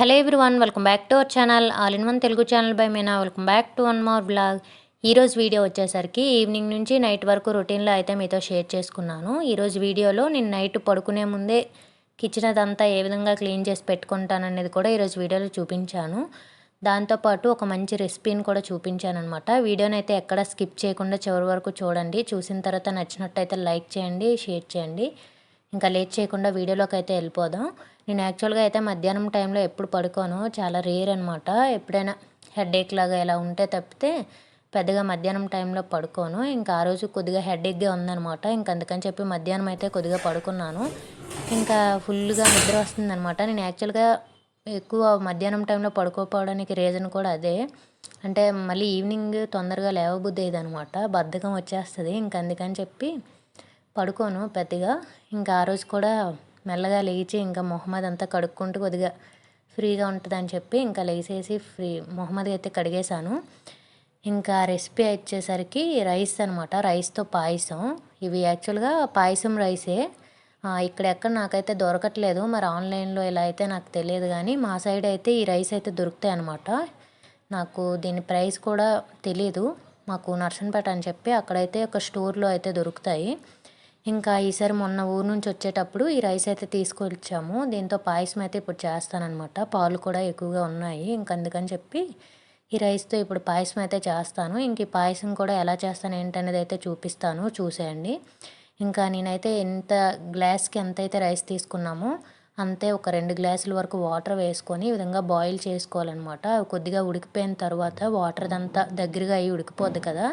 Hello everyone welcome back to our channel. All in one Telugu channel by Meena. Welcome back to one more blog. ఈరోజు video వచ్చేసరికి evening నుంచి night వరకు రొటీన్లో అయితే మీతో share చేసుకున్నాను. ఈరోజు వీడియోలో నేను నైట్ పడుకునే ముందే కిచెన్ అదంతా ఏ విధంగా క్లీన్ చేసి పెట్టుకుంటాను అనేది కూడా ఈరోజు వీడియోలో చూపించాను. దాంతోపాటు ఒక మంచి రెసిపీని కూడా చూపించాను అనమాట వీడియోని అయితే ఎక్కడ స్కిప్ చేయకుండా చివరి వరకు చూడండి. చూసిన తర్వాత నచ్చినట్టయితే లైక్ చేయండి షేర్ చేయండి. ఇంకా లేట్ చేయకుండా వీడియోలోకి అయితే వెళ్ళిపోదాం. నేను యాక్చువల్గా అయితే మధ్యాహ్నం టైంలో ఎప్పుడు పడుకోను. చాలా రేర్ అనమాట ఎప్పుడైనా హెడేక్ లాగా ఇలా ఉంటే తప్పితే పెద్దగా మధ్యాహ్నం టైంలో పడుకోను. ఇంకా ఆ రోజు కొద్దిగా హెడేక్గా ఉందనమాట ఇంకా అందుకని చెప్పి మధ్యాహ్నం అయితే కొద్దిగా పడుకున్నాను. ఇంకా ఫుల్గా నిద్ర వస్తుందనమాట నేను యాక్చువల్గా ఎక్కువ మధ్యాహ్నం టైంలో పడుకోపోవడానికి రీజన్ కూడా అదే. అంటే మళ్ళీ ఈవినింగ్ తొందరగా లేవబుద్ధి అనమాట బద్ధకం వచ్చేస్తుంది. ఇంక అందుకని చెప్పి పడుకోను పెద్దగా. ఇంకా ఆ రోజు కూడా మెల్లగా లేచి ఇంకా మొహమ్మద్ అంతా కడుక్కుంటూ కొద్దిగా ఫ్రీగా ఉంటుందని చెప్పి ఇంకా లేచేసి ఫ్రీ మొహమ్మద్ అయితే కడిగేశాను. ఇంకా రెసిపీ వచ్చేసరికి రైస్ అనమాట రైస్తో పాయసం. ఇవి యాక్చువల్గా పాయసం రైసే. ఇక్కడ ఎక్కడ నాకైతే దొరకట్లేదు. మరి ఆన్లైన్లో ఇలా అయితే నాకు తెలియదు కానీ మా సైడ్ అయితే ఈ రైస్ అయితే దొరుకుతాయి అనమాట నాకు దీని ప్రైస్ కూడా తెలీదు. మాకు నర్సన్పేట అని చెప్పి అక్కడైతే ఒక స్టోర్లో అయితే దొరుకుతాయి. ఇంకా ఈసారి మొన్న ఊరు నుంచి వచ్చేటప్పుడు ఈ రైస్ అయితే తీసుకొచ్చాము. దీంతో పాయసం అయితే ఇప్పుడు చేస్తానమాట పాలు కూడా ఎక్కువగా ఉన్నాయి. ఇంక అందుకని చెప్పి ఈ రైస్తో ఇప్పుడు పాయసం అయితే చేస్తాను. ఇంక ఈ పాయసం కూడా ఎలా చేస్తాను ఏంటనేది అయితే చూపిస్తాను. చూసేయండి. ఇంకా నేనైతే ఎంత గ్లాస్కి ఎంత అయితే రైస్ తీసుకున్నామో అంతే ఒక రెండు గ్లాసుల వరకు వాటర్ వేసుకొని ఈ విధంగా బాయిల్ చేసుకోవాలన్నమాట. కొద్దిగా ఉడికిపోయిన తర్వాత వాటర్ అంతా దగ్గరగా అయ్యి ఉడికిపోద్ది కదా.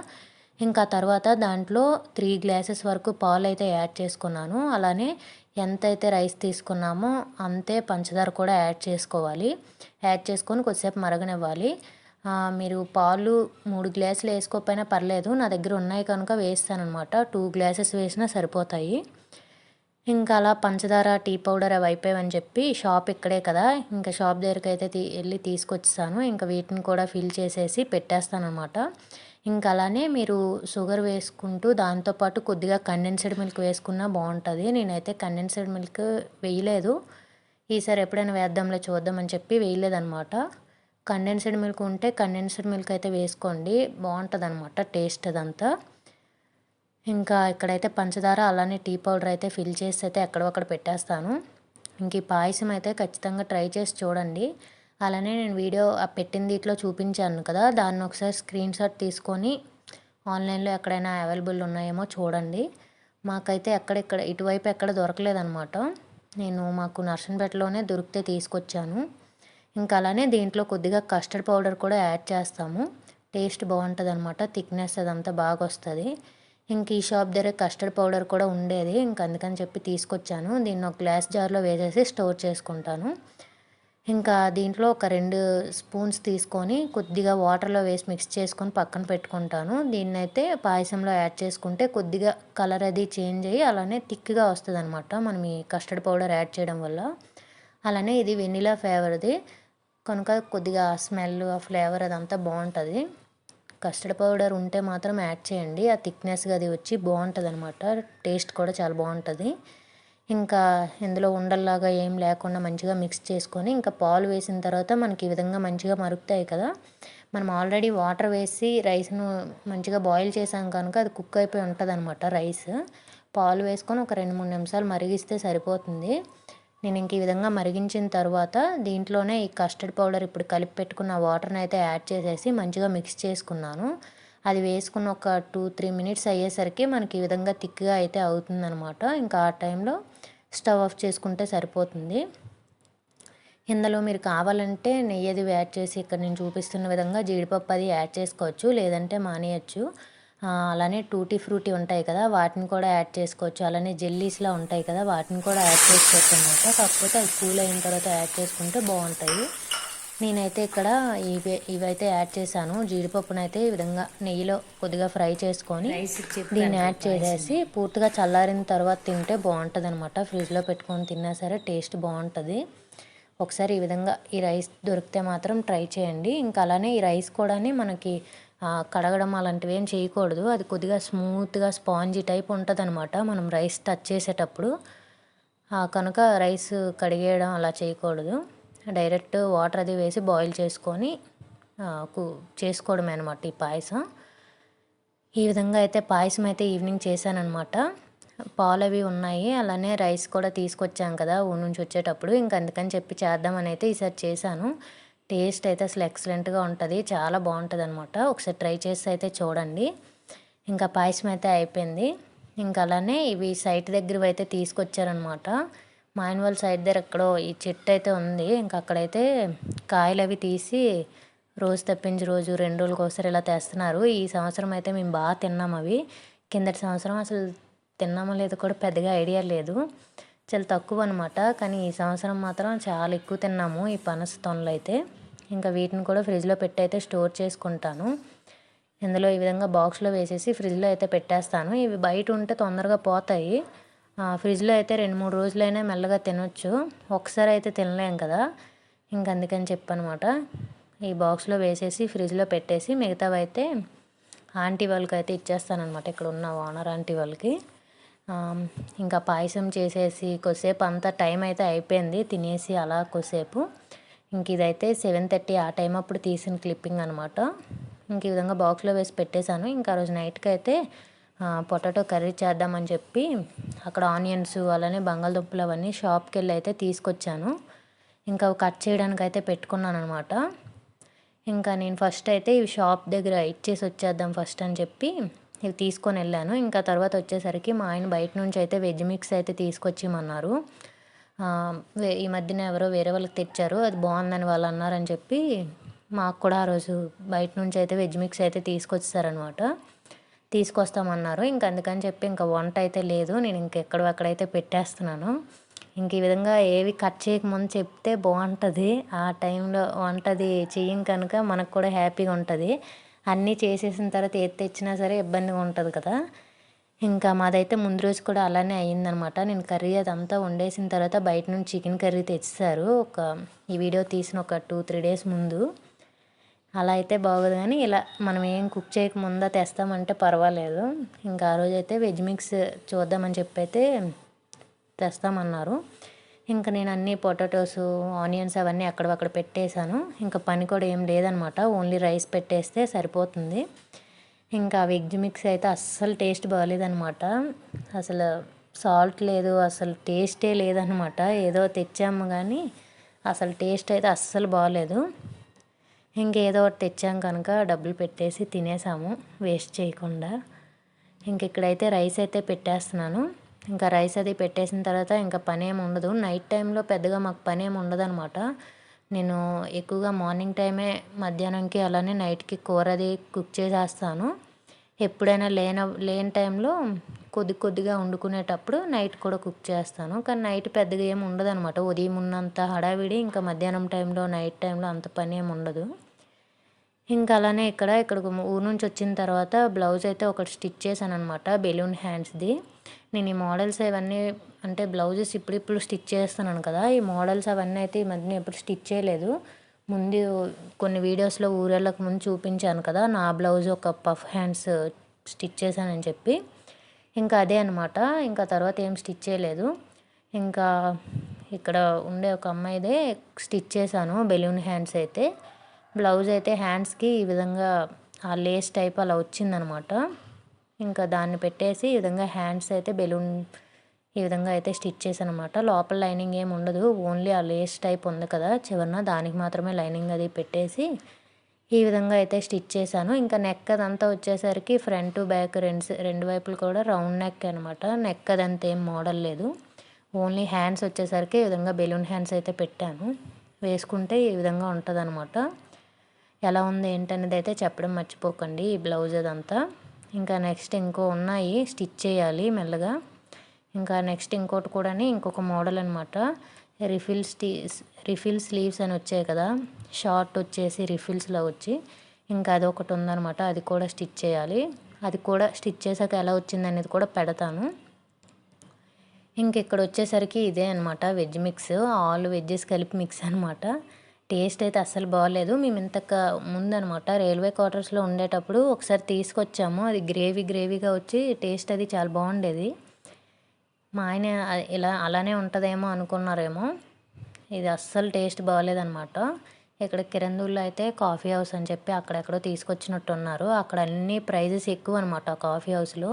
ఇంకా తర్వాత దాంట్లో త్రీ గ్లాసెస్ వరకు పాలు అయితే యాడ్ చేసుకున్నాను. అలానే ఎంత అయితే రైస్ తీసుకున్నామో అంతే పంచదార కూడా యాడ్ చేసుకోవాలి. యాడ్ చేసుకొని కొద్దిసేపు మరగనివ్వాలి. మీరు పాలు మూడు గ్లాసులు వేసుకోకపోయినా పర్లేదు నా దగ్గర ఉన్నాయి కనుక వేస్తానమాట టూ గ్లాసెస్ వేసినా సరిపోతాయి. ఇంకా అలా పంచదార టీ పౌడర్ అవి అయిపోయావని చెప్పి షాప్ ఇక్కడే కదా. ఇంకా షాప్ దగ్గరికి అయితే తీ వెళ్ళి తీసుకొచ్చాను ఇంకా వీటిని కూడా ఫిల్ చేసేసి పెట్టేస్తానమాట ఇంకా అలానే మీరు షుగర్ వేసుకుంటూ దాంతోపాటు కొద్దిగా కండెన్స్డ్ మిల్క్ వేసుకున్నా బాగుంటుంది. నేనైతే కండెన్స్డ్ మిల్క్ వేయలేదు. ఈసారి ఎప్పుడైనా వేద్దాంలో చూద్దామని చెప్పి వేయలేదనమాట కండెన్స్డ్ మిల్క్ ఉంటే కండెన్స్డ్ మిల్క్ అయితే వేసుకోండి. బాగుంటుంది అనమాట టేస్ట్ అదంతా. ఇంకా ఇక్కడైతే పంచదార అలానే టీ పౌడర్ అయితే ఫిల్ చేసి అయితే ఎక్కడొక్కడ పెట్టేస్తాను. ఇంక ఈ పాయసం అయితే ఖచ్చితంగా ట్రై చేసి చూడండి. అలానే నేను వీడియో పెట్టింది ఇట్లా చూపించాను కదా దాన్ని ఒకసారి స్క్రీన్ షాట్ తీసుకొని ఆన్లైన్లో ఎక్కడైనా అవైలబుల్ ఉన్నాయేమో చూడండి. మాకైతే ఎక్కడెక్కడ ఇటువైపు ఎక్కడ దొరకలేదనమాట నేను మాకు నర్సన్పేటలోనే దొరికితే తీసుకొచ్చాను. ఇంకా అలానే దీంట్లో కొద్దిగా కస్టర్డ్ పౌడర్ కూడా యాడ్ చేస్తాము. టేస్ట్ బాగుంటుంది అనమాట థిక్నెస్ అదంతా బాగా వస్తుంది ఇంక ఈ షాప్ దగ్గర కస్టర్డ్ పౌడర్ కూడా ఉండేది ఇంక అందుకని చెప్పి తీసుకొచ్చాను. దీన్ని ఒక గ్లాస్ జార్లో వేసేసి స్టోర్ చేసుకుంటాను. ఇంకా దీంట్లో ఒక రెండు స్పూన్స్ తీసుకొని కొద్దిగా వాటర్లో వేసి మిక్స్ చేసుకొని పక్కన పెట్టుకుంటాను. దీన్ని అయితే పాయసంలో యాడ్ చేసుకుంటే కొద్దిగా కలర్ అది చేంజ్ అయ్యి అలానే థిక్గా వస్తుంది అనమాట మనం ఈ కస్టర్డ్ పౌడర్ యాడ్ చేయడం వల్ల. అలానే ఇది వెనిలా ఫ్లేవర్ది. కనుక కొద్దిగా స్మెల్ ఆ ఫ్లేవర్ అదంతా బాగుంటుంది. కస్టర్డ్ పౌడర్ ఉంటే మాత్రం యాడ్ చేయండి. ఆ థిక్నెస్గా అది వచ్చి బాగుంటుంది అనమాట టేస్ట్ కూడా చాలా బాగుంటుంది. ఇంకా ఇందులో ఉండల్లాగా ఏం లేకుండా మంచిగా మిక్స్ చేసుకొని ఇంకా పాలు వేసిన తర్వాత మనకి ఈ విధంగా మంచిగా మరుగుతాయి కదా. మనం ఆల్రెడీ వాటర్ వేసి రైస్ను మంచిగా బాయిల్ చేసాం కనుక అది కుక్ అయిపోయి ఉంటుంది అనమాట రైస్. పాలు వేసుకొని ఒక రెండు మూడు నిమిషాలు మరిగిస్తే సరిపోతుంది. నేను ఇంక ఈ విధంగా మరిగించిన తర్వాత దీంట్లోనే ఈ కస్టర్డ్ పౌడర్ ఇప్పుడు కలిపి పెట్టుకున్న వాటర్ని అయితే యాడ్ చేసేసి మంచిగా మిక్స్ చేసుకున్నాను. అది వేసుకున్న ఒక టూ త్రీ మినిట్స్ అయ్యేసరికి మనకి ఈ విధంగా థిక్గా అయితే అవుతుందనమాట ఇంకా ఆ టైంలో స్టవ్ ఆఫ్ చేసుకుంటే సరిపోతుంది. ఇందులో మీరు కావాలంటే నెయ్యి అది యాడ్ చేసి ఇక్కడ నేను చూపిస్తున్న విధంగా జీడిపప్పు అది యాడ్ చేసుకోవచ్చు లేదంటే మానేయచ్చు. అలానే టూటీ ఫ్రూటీ ఉంటాయి కదా వాటిని కూడా యాడ్ చేసుకోవచ్చు. అలానే జెల్లీస్లా ఉంటాయి కదా వాటిని కూడా యాడ్ చేసుకోవచ్చు అనమాట కాకపోతే అది కూల్ అయిన తర్వాత యాడ్ చేసుకుంటే బాగుంటాయి. నేనైతే ఇక్కడ ఇవి ఇవైతే యాడ్ చేశాను. జీడిపప్పునైతే ఈ విధంగా నెయ్యిలో కొద్దిగా ఫ్రై చేసుకొని దీన్ని యాడ్ చేసేసి పూర్తిగా చల్లారిన తర్వాత తింటే బాగుంటుంది అనమాట ఫ్రిడ్జ్లో పెట్టుకొని తిన్నా సరే టేస్ట్ బాగుంటుంది. ఒకసారి ఈ విధంగా ఈ రైస్ దొరికితే మాత్రం ట్రై చేయండి. ఇంకా అలానే ఈ రైస్ కూడా మనకి కడగడం అలాంటివి ఏం చేయకూడదు. అది కొద్దిగా స్మూత్గా స్పాంజీ టైప్ ఉంటుంది అనమాట మనం రైస్ టచ్ చేసేటప్పుడు. కనుక రైస్ కడిగేయడం అలా చేయకూడదు. డైరెక్ట్ వాటర్ అది వేసి బాయిల్ చేసుకొని చేసుకోవడమే అనమాట ఈ పాయసం. ఈ విధంగా అయితే పాయసం అయితే ఈవినింగ్ చేశానమాట పాలు అవి ఉన్నాయి అలానే రైస్ కూడా తీసుకొచ్చాం కదా ఊరి నుంచి వచ్చేటప్పుడు. ఇంక అందుకని చెప్పి చేద్దామని అయితే ఈసారి చేశాను. టేస్ట్ అయితే అసలు ఎక్సలెంట్గా ఉంటుంది చాలా బాగుంటుంది అనమాట ఒకసారి ట్రై చేసి అయితే చూడండి. ఇంకా పాయసం అయితే అయిపోయింది. ఇంకా అలానే ఇవి సైట్ దగ్గర అయితే తీసుకొచ్చారనమాట మా ఆయన వాళ్ళ సైడ్ దగ్గర ఎక్కడో ఈ చెట్టు అయితే ఉంది. ఇంకా అక్కడైతే కాయలు అవి తీసి రోజు తప్పించి రోజు రెండు రోజులకు ఒకసారి ఇలా తెస్తున్నారు. ఈ సంవత్సరం అయితే మేము బాగా తిన్నాం అవి. కిందటి సంవత్సరం అసలు తిన్నామో లేదో కూడా పెద్దగా ఐడియా లేదు. చాలా తక్కువ అనమాట కానీ ఈ సంవత్సరం మాత్రం చాలా ఎక్కువ తిన్నాము ఈ పనస తొనలు అయితే. ఇంకా వీటిని కూడా ఫ్రిడ్జ్లో పెట్టి అయితే స్టోర్ చేసుకుంటాను. ఇందులో ఈ విధంగా బాక్స్లో వేసేసి ఫ్రిడ్జ్లో అయితే పెట్టేస్తాను. ఇవి బయట ఉంటే తొందరగా పోతాయి. ఫ్రిడ్జ్లో అయితే రెండు మూడు రోజులైనా మెల్లగా తినొచ్చు. ఒకసారి అయితే తినలేం కదా. ఇంక అందుకని చెప్పనమాట. ఈ బాక్స్లో వేసేసి ఫ్రిడ్జ్లో పెట్టేసి మిగతావి అయితే ఆంటీ వాళ్ళకి అయితే ఇచ్చేస్తానమాట ఇక్కడ ఉన్న ఓనర్ ఆంటీ వాళ్ళకి. ఇంకా పాయసం చేసేసి కొద్దిసేపు అంతా టైం అయితే అయిపోయింది. తినేసి అలా కొద్దిసేపు. ఇంక ఇదైతే సెవెన్ థర్టీ ఆ టైం అప్పుడు తీసిన క్లిప్పింగ్ అనమాట. ఇంక ఈ విధంగా బాక్స్లో వేసి పెట్టేశాను. ఇంకా రోజు నైట్కి అయితే పొటాటో కర్రీ చేద్దామని చెప్పి అక్కడ ఆనియన్స్ అలానే బంగాళదుంపలు అవన్నీ షాప్కి వెళ్ళి అయితే తీసుకొచ్చాను. ఇంకా కట్ చేయడానికి అయితే పెట్టుకున్నాను అనమాట ఇంకా నేను ఫస్ట్ అయితే ఇవి షాప్ దగ్గర ఇచ్చేసి వచ్చేద్దాం ఫస్ట్ అని చెప్పి ఇవి తీసుకొని వెళ్ళాను. ఇంకా తర్వాత వచ్చేసరికి మా ఆయన బయట నుంచి అయితే వెజ్ మిక్స్ అయితే తీసుకొచ్చిమన్నారు ఈ మధ్యన ఎవరో వేరే వాళ్ళకి తెచ్చారు అది బాగుందని వాళ్ళు అన్నారని చెప్పి మాకు కూడా ఆ రోజు బయట నుంచి అయితే వెజ్ మిక్స్ అయితే తీసుకొచ్చారనమాట తీసుకొస్తామన్నారు. ఇంక అందుకని చెప్పి ఇంకా వంట అయితే లేదు. నేను ఇంకెక్కడ అక్కడైతే పెట్టేస్తున్నాను. ఇంక ఈ విధంగా ఏవి కట్ చేయకముందు చెప్తే బాగుంటుంది. ఆ టైంలో వంటది చెయ్యం కనుక మనకు కూడా హ్యాపీగా ఉంటుంది. అన్నీ చేసేసిన తర్వాత ఏది తెచ్చినా సరే ఇబ్బందిగా ఉంటుంది కదా. ఇంకా మాదైతే ముందు రోజు కూడా అలానే అయ్యిందనమాట. నేను కర్రీ అదంతా వండేసిన తర్వాత బయట నుంచి చికెన్ కర్రీ తెచ్చారు ఒక ఈ వీడియో తీసిన ఒక టూ త్రీ డేస్ ముందు. అలా అయితే బాగోదు కానీ ఇలా మనం ఏం కుక్ చేయకముందా తెస్తామంటే పర్వాలేదు. ఇంకా ఆ రోజైతే వెజ్ మిక్స్ చూద్దామని చెప్పి అయితే తెస్తామన్నారు. ఇంకా నేను అన్ని పొటాటోస్ ఆనియన్స్ అవన్నీ అక్కడక్కడ పెట్టేశాను. ఇంకా పని కూడా ఏం లేదనమాట. ఓన్లీ రైస్ పెట్టేస్తే సరిపోతుంది. ఇంకా వెజ్ మిక్స్ అయితే అస్సలు టేస్ట్ బాగాలేదనమాట అసలు సాల్ట్ లేదు అసలు టేస్టే లేదనమాట. ఏదో తెచ్చాము కానీ అసలు టేస్ట్ అయితే అస్సలు బాగాలేదు ఇంకేదో ఒకటి తెచ్చాం కనుక డబ్బులు పెట్టేసి తినేసాము. వేస్ట్ చేయకుండా. ఇంక ఇక్కడైతే రైస్ అయితే పెట్టేస్తున్నాను. ఇంకా రైస్ అది పెట్టేసిన తర్వాత ఇంకా పని ఏమి ఉండదు. నైట్ టైంలో పెద్దగా మాకు పని ఏమి ఉండదు అనమాట నేను ఎక్కువగా మార్నింగ్ టైమే మధ్యాహ్నంకి అలానే నైట్కి కూర అది కుక్ చేసేస్తాను. ఎప్పుడైనా లేన లేని టైంలో కొద్ది కొద్దిగా వండుకునేటప్పుడు నైట్ కూడా కుక్ చేస్తాను. కానీ నైట్ పెద్దగా ఏమి ఉండదు అనమాట ఉదయం ఉన్నంత హడావిడి ఇంకా మధ్యాహ్నం టైంలో నైట్ టైంలో అంత పని ఏమి ఉండదు. ఇంకా అలానే ఇక్కడ ఇక్కడ ఊరు నుంచి వచ్చిన తర్వాత బ్లౌజ్ అయితే ఒకటి స్టిచ్ చేశాను అనమాట బెలూన్ హ్యాండ్స్ది. నేను ఈ మోడల్స్ ఇవన్నీ అంటే బ్లౌజెస్ ఇప్పుడిప్పుడు స్టిచ్ చేస్తున్నాను కదా ఈ మోడల్స్ అవన్నీ అయితే ఈ మధ్యన ఎప్పుడు స్టిచ్ చేయలేదు. ముందు కొన్ని వీడియోస్లో ఊరేళ్ళకు ముందు చూపించాను కదా నా బ్లౌజ్ ఒక పఫ్ హ్యాండ్స్ స్టిచ్ చేశానని చెప్పి. ఇంకా అదే అనమాట ఇంకా తర్వాత ఏం స్టిచ్ చేయలేదు. ఇంకా ఇక్కడ ఉండే ఒక అమ్మాయిదే స్టిచ్ చేశాను బెలూన్ హ్యాండ్స్ అయితే. బ్లౌజ్ అయితే హ్యాండ్స్కి ఈ విధంగా ఆ లేస్ టైప్ అలా వచ్చిందనమాట. ఇంకా దాన్ని పెట్టేసి ఈ విధంగా హ్యాండ్స్ అయితే బెలూన్ ఈ విధంగా అయితే స్టిచ్ చేశాను అనమాట లోపల లైనింగ్ ఏమి ఉండదు ఓన్లీ ఆ లేస్ టైప్ ఉంది కదా చివరిన దానికి మాత్రమే లైనింగ్ అది పెట్టేసి ఈ విధంగా అయితే స్టిచ్ చేశాను. ఇంకా నెక్ అదంతా వచ్చేసరికి ఫ్రంట్ బ్యాక్ రెండు రెండు వైపులు కూడా రౌండ్ నెక్ అనమాట. నెక్ అదంతా ఏం మోడల్ లేదు. ఓన్లీ హ్యాండ్స్ వచ్చేసరికి ఈ విధంగా బెలూన్ హ్యాండ్స్ అయితే పెట్టాను. వేసుకుంటే ఈ విధంగా ఉంటుంది అనమాట ఎలా ఉంది ఏంటనేది అయితే చెప్పడం మర్చిపోకండి ఈ బ్లౌజ్ అదంతా. ఇంకా నెక్స్ట్ ఇంకో ఉన్నాయి స్టిచ్ చేయాలి మెల్లగా. ఇంకా నెక్స్ట్ ఇంకోటి కూడా ఇంకొక మోడల్ అనమాట రిఫిల్ స్టీ రిఫిల్ స్లీవ్స్ అని వచ్చాయి కదా షార్ట్ వచ్చేసి రిఫిల్స్లో వచ్చి ఇంకా అది ఒకటి ఉందనమాట అది కూడా స్టిచ్ చేయాలి. అది కూడా స్టిచ్ చేసాక ఎలా వచ్చింది అనేది కూడా పెడతాను. ఇంక ఇక్కడ వచ్చేసరికి ఇదే అనమాట వెజ్ మిక్స్ ఆల్ వెజ్జెస్ కలిపి మిక్స్ అనమాట టేస్ట్ అయితే అస్సలు బాగోలేదు మేము ఇంతక ముందనమాట రైల్వే క్వార్టర్స్లో ఉండేటప్పుడు ఒకసారి తీసుకొచ్చాము. అది గ్రేవీ గ్రేవీగా వచ్చి టేస్ట్ అది చాలా బాగుండేది. మా ఆయన ఇలా అలానే ఉంటుందేమో అనుకున్నారేమో. ఇది అస్సలు టేస్ట్ బాగోలేదనమాట. ఇక్కడ కిరందూల్లో అయితే కాఫీ హౌస్ అని చెప్పి అక్కడెక్కడో తీసుకొచ్చినట్టు ఉన్నారు అక్కడ అన్ని ప్రైజెస్ ఎక్కువ అనమాట కాఫీ హౌస్లో.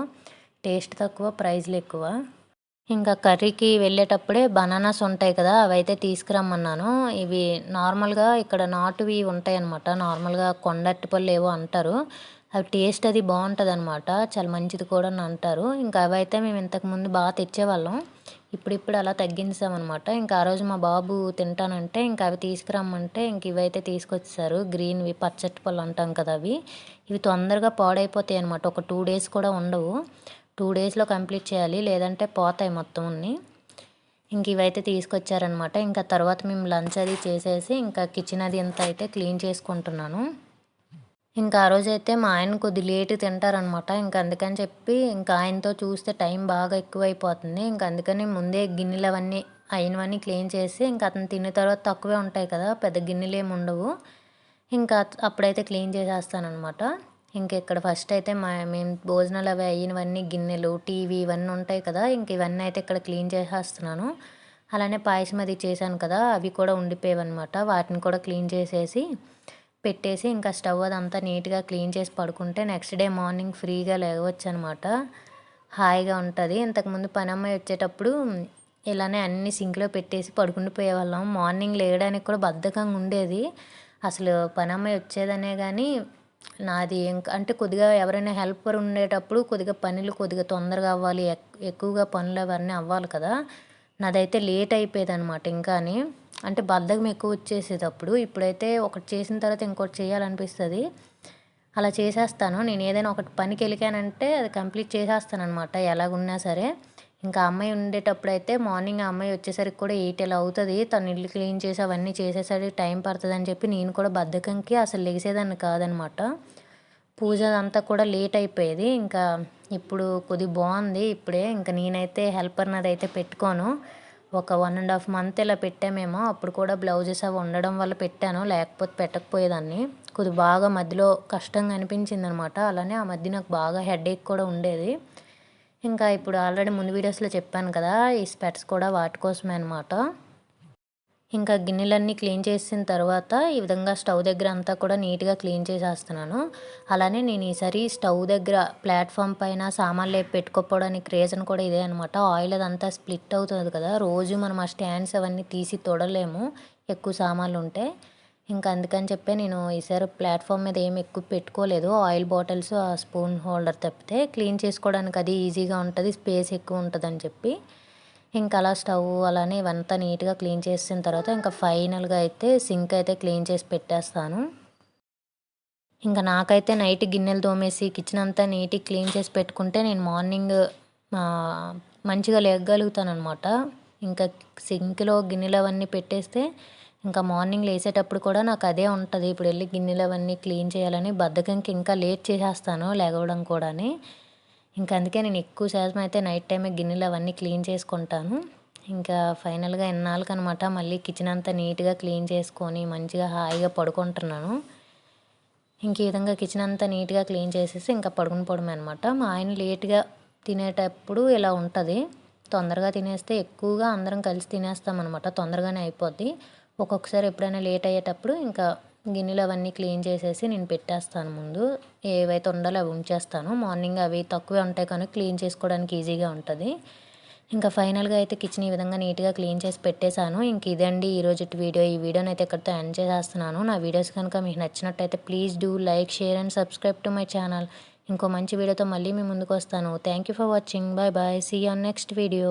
టేస్ట్ తక్కువ ప్రైజ్లు ఎక్కువ. ఇంకా కర్రీకి వెళ్ళేటప్పుడే బనానాస్ ఉంటాయి కదా అవి అయితే తీసుకురమ్మన్నాను. ఇవి నార్మల్గా ఇక్కడ నాటువి ఉంటాయి అనమాట నార్మల్గా కొండట్టిపళ్ళు ఏవో అంటారు. అవి టేస్ట్ అది బాగుంటుంది అనమాట చాలా మంచిది కూడా అని అంటారు. ఇంకా అవి అయితే మేము ఇంతకుముందు బాగా తెచ్చేవాళ్ళం. ఇప్పుడిప్పుడు అలా తగ్గించామన్నమాట. ఇంకా ఆ రోజు మా బాబు తింటానంటే ఇంకా అవి తీసుకురమ్మంటే ఇంక ఇవైతే తీసుకొచ్చారు గ్రీన్వి పచ్చటి పళ్ళు అంటాం కదా అవి. ఇవి తొందరగా పాడైపోతాయి అనమాట ఒక టూ డేస్ కూడా ఉండవు. టూ డేస్లో కంప్లీట్ చేయాలి లేదంటే పోతాయి మొత్తం అన్ని. ఇంక ఇవైతే తీసుకొచ్చారనమాట ఇంకా తర్వాత మేము లంచ్ అది చేసేసి ఇంకా కిచెన్ అది ఎంత అయితే క్లీన్ చేసుకుంటున్నాను. ఇంకా ఆ రోజు అయితే మా ఆయన కొద్ది లేట్ తింటారనమాట ఇంకా అందుకని చెప్పి ఇంకా ఆయనతో చూస్తే టైం బాగా ఎక్కువైపోతుంది. ఇంకా అందుకని ముందే గిన్నెలు అవన్నీ అయినవన్నీ క్లీన్ చేసి ఇంకా అతను తిన్న తర్వాత తక్కువే ఉంటాయి కదా పెద్ద గిన్నెలు ఏమి ఉండవు. ఇంకా అప్పుడైతే క్లీన్ చేసేస్తానమాట ఇంకా ఇక్కడ ఫస్ట్ అయితే మా మేము భోజనాలు అవి అయినవన్నీ గిన్నెలు టీవీ ఇవన్నీ ఉంటాయి కదా ఇంక ఇవన్నీ అయితే ఇక్కడ క్లీన్ చేసేస్తున్నాను. అలానే పాయసం అది చేశాను కదా అవి కూడా ఉండిపోయేవన్నమాట. వాటిని కూడా క్లీన్ చేసేసి పెట్టేసి ఇంకా స్టవ్ అదంతా నీట్గా క్లీన్ చేసి పడుకుంటే నెక్స్ట్ డే మార్నింగ్ ఫ్రీగా లేవచ్చు అనమాట హాయిగా ఉంటుంది. ఇంతకుముందు పనమ్మాయి వచ్చేటప్పుడు ఇలానే అన్ని సింక్లో పెట్టేసి పడుకుండిపోయేవాళ్ళం మార్నింగ్ లేయడానికి కూడా బద్ధకంగా ఉండేది. అసలు పనమ్మాయి వచ్చేదనే కానీ నాది ఇంకా అంటే కొద్దిగా ఎవరైనా హెల్పర్ ఉండేటప్పుడు కొద్దిగా పనులు కొద్దిగా తొందరగా అవ్వాలి ఎక్కువగా పనులు అవన్నీ అవ్వాలి కదా. నాదైతే లేట్ అయిపోయేది అనమాట ఇంకాని. అంటే బద్ధకం ఎక్కువ వచ్చేసేది అప్పుడు ఇప్పుడైతే ఒకటి చేసిన తర్వాత ఇంకోటి చేయాలనిపిస్తుంది. అలా చేసేస్తాను. నేను ఏదైనా ఒకటి పనికి వెళ్ళికానంటే అది కంప్లీట్ చేసేస్తాను అనమాట ఎలాగున్నా సరే. ఇంకా అమ్మాయి ఉండేటప్పుడు అయితే మార్నింగ్ ఆ అమ్మాయి వచ్చేసరికి కూడా ఎయిట్ ఎలా అవుతుంది తను ఇల్లు క్లీన్ చేసి అవన్నీ చేసేసరికి టైం పడుతుంది అని చెప్పి నేను కూడా బద్ధకంకి అసలు లేచేదాన్ని కాదనమాట. పూజ అంతా కూడా లేట్ అయిపోయేది. ఇంకా ఇప్పుడు కొద్ది బాగుంది ఇప్పుడే. ఇంకా నేనైతే హెల్పర్ నాది అయితే పెట్టుకోను. ఒక వన్ అండ్ హాఫ్ మంత్ ఇలా పెట్టామేమో. అప్పుడు కూడా బ్లౌజెస్ అవి ఉండడం వల్ల పెట్టాను. లేకపోతే పెట్టకపోయేదాన్ని. కొద్ది బాగా మధ్యలో కష్టంగా అనిపించింది అనమాట అలానే ఆ మధ్య నాకు బాగా హెడేక్ కూడా ఉండేది. ఇంకా ఇప్పుడు ఆల్రెడీ ముందు వీడియోస్లో చెప్పాను కదా ఈ స్పెట్స్ కూడా వాటి కోసమే అనమాట ఇంకా గిన్నెలన్నీ క్లీన్ చేసిన తర్వాత ఈ విధంగా స్టవ్ దగ్గర అంతా కూడా నీట్గా క్లీన్ చేసేస్తున్నాను. అలానే నేను ఈసారి స్టవ్ దగ్గర ప్లాట్ఫామ్ పైన సామాన్లు పెట్టుకోపోవడానికి రీజన్ కూడా ఇదే అనమాట ఆయిల్ అదంతా స్ప్లిట్ అవుతుంది కదా రోజు మనం ఆ స్టాండ్స్ అవన్నీ తీసి తొడలేము ఎక్కువ సామాన్లు ఉంటే. ఇంకా అందుకని చెప్పి నేను ఈసారి ప్లాట్ఫామ్ మీద ఏమి ఎక్కువ పెట్టుకోలేదు. ఆయిల్ బాటిల్స్ ఆ స్పూన్ హోల్డర్ తప్పితే క్లీన్ చేసుకోవడానికి అది ఈజీగా ఉంటుంది స్పేస్ ఎక్కువ ఉంటుంది అని చెప్పి. ఇంకా అలా స్టవ్ అలానే ఇవంతా నీట్గా క్లీన్ చేసిన తర్వాత ఇంకా ఫైనల్గా అయితే సింక్ అయితే క్లీన్ చేసి పెట్టేస్తాను. ఇంకా నాకైతే నైట్ గిన్నెలు తోమేసి కిచెన్ అంతా నీట్గా క్లీన్ చేసి పెట్టుకుంటే నేను మార్నింగ్ మంచిగా లేగలుగుతాను అనమాట ఇంకా సింక్లో గిన్నెలు అవన్నీ పెట్టేస్తే ఇంకా మార్నింగ్ లేచేటప్పుడు కూడా నాకు అదే ఉంటుంది. ఇప్పుడు వెళ్ళి గిన్నెలు అవన్నీ క్లీన్ చేయాలని బద్ధకంకి ఇంకా లేట్ చేసేస్తాను లేగవడం కూడా ఇంకా అందుకే నేను ఎక్కువ శాతం అయితే నైట్ టైమే గిన్నెలు అవన్నీ క్లీన్ చేసుకుంటాను. ఇంకా ఫైనల్గా ఎన్నాళ్ళకి అనమాట మళ్ళీ కిచెన్ అంతా నీట్గా క్లీన్ చేసుకొని మంచిగా హాయిగా పడుకుంటున్నాను. ఇంక ఈ విధంగా కిచెన్ అంతా నీట్గా క్లీన్ చేసేసి ఇంకా పడుకుని పోవడమే అనమాట మా ఆయన లేట్గా తినేటప్పుడు ఇలా ఉంటుంది. తొందరగా తినేస్తే ఎక్కువగా అందరం కలిసి తినేస్తాం అనమాట తొందరగానే అయిపోద్ది. ఒక్కొక్కసారి ఎప్పుడైనా లేట్ అయ్యేటప్పుడు ఇంకా గిన్నెలు అవన్నీ క్లీన్ చేసేసి నేను పెట్టేస్తాను ముందు. ఏవైతే ఉండాలో అవి ఉంచేస్తాను. మార్నింగ్ అవి తక్కువే ఉంటాయి కానీ క్లీన్ చేసుకోవడానికి ఈజీగా ఉంటుంది. ఇంకా ఫైనల్గా అయితే కిచెన్ ఈ విధంగా నీట్గా క్లీన్ చేసి పెట్టేశాను. ఇంక ఇదండి ఈరోజు వీడియో. ఈ వీడియోని అయితే ఇక్కడితో ఎండ్ చేసేస్తున్నాను. నా వీడియోస్ కనుక మీకు నచ్చినట్టయితే please do like share and subscribe to my channel. ఇంకో మంచి వీడియోతో మళ్ళీ మీ ముందుకు వస్తాను. Thank you for watching bye bye see on next video